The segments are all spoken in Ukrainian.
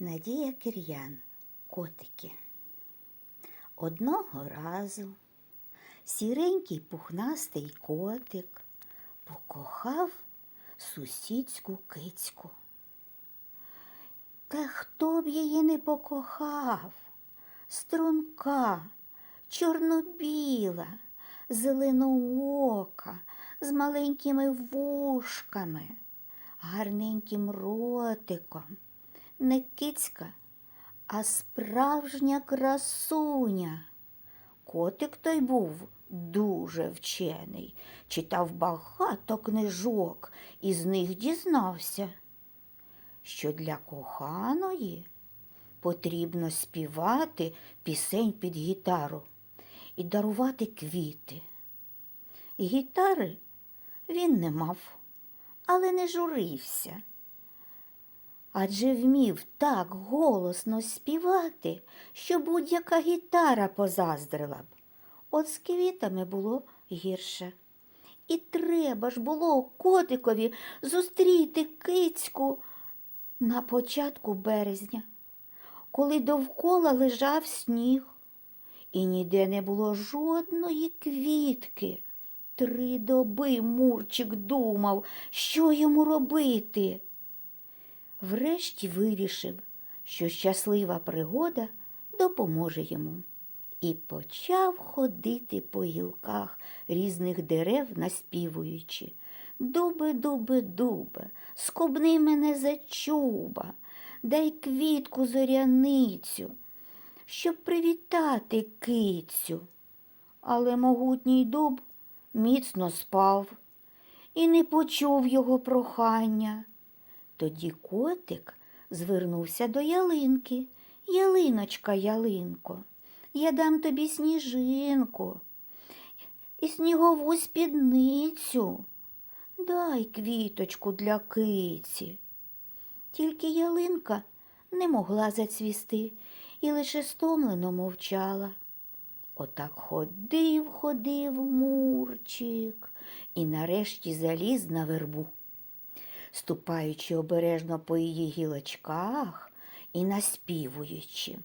Надія Кир'ян. Котики. Одного разу сіренький пухнастий котик покохав сусідську кицьку. Та хто б її не покохав? Струнка, чорнобіла, зеленоока, з маленькими вушками, гарненьким ротиком. Не кицька, а справжня красуня. Котик той був дуже вчений, читав багато книжок і з них дізнався, що для коханої потрібно співати пісень під гітару і дарувати квіти. Гітари він не мав, але не журився. Адже вмів так голосно співати, що будь-яка гітара позаздрила б. От з квітами було гірше. І треба ж було котикові зустріти кицьку на початку березня, коли довкола лежав сніг, і ніде не було жодної квітки. Три доби Мурчик думав, що йому робити. Врешті вирішив, що щаслива пригода допоможе йому. І почав ходити по гілках різних дерев, наспівуючи. Дубе, дубе, дубе, скобни мене за чуба, дай квітку зоряницю, щоб привітати кицю. Але могутній дуб міцно спав і не почув його прохання. Тоді котик звернувся до ялинки. Ялиночка, ялинко, я дам тобі сніжинку і снігову спідницю. Дай квіточку для киці. Тільки ялинка не могла зацвісти і лише стомлено мовчала. Отак ходив, ходив Мурчик і нарешті заліз на вербу ступаючи обережно по її гілочках і наспівуючи.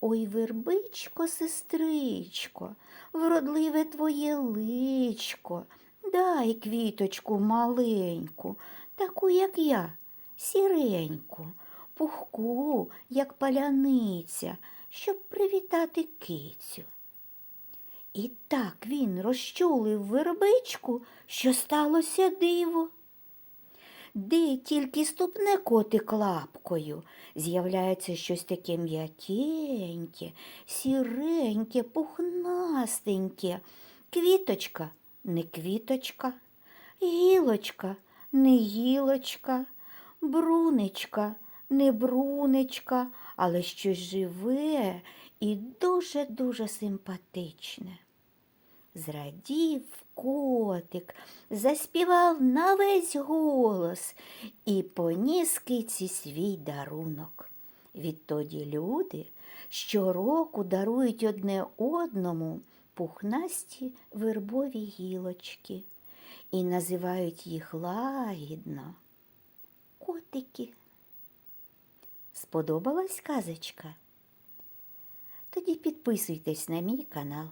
Ой, вербичко, сестричко, вродливе твоє личко, дай квіточку маленьку, таку, як я, сіреньку, пухку, як паляниця, щоб привітати кицю. І так він розчулив вербичку, що сталося диво. Де тільки ступне котик лапкою, з'являється щось таке м'якеньке, сіреньке, пухнастеньке, квіточка не квіточка, гілочка не гілочка, брунечка не брунечка, але щось живе і дуже-дуже симпатичне. Зрадів котик, заспівав на весь голос і поніс киці свій дарунок. Відтоді люди щороку дарують одне одному пухнасті вербові гілочки і називають їх лагідно котики. Сподобалась казочка? Тоді підписуйтесь на мій канал.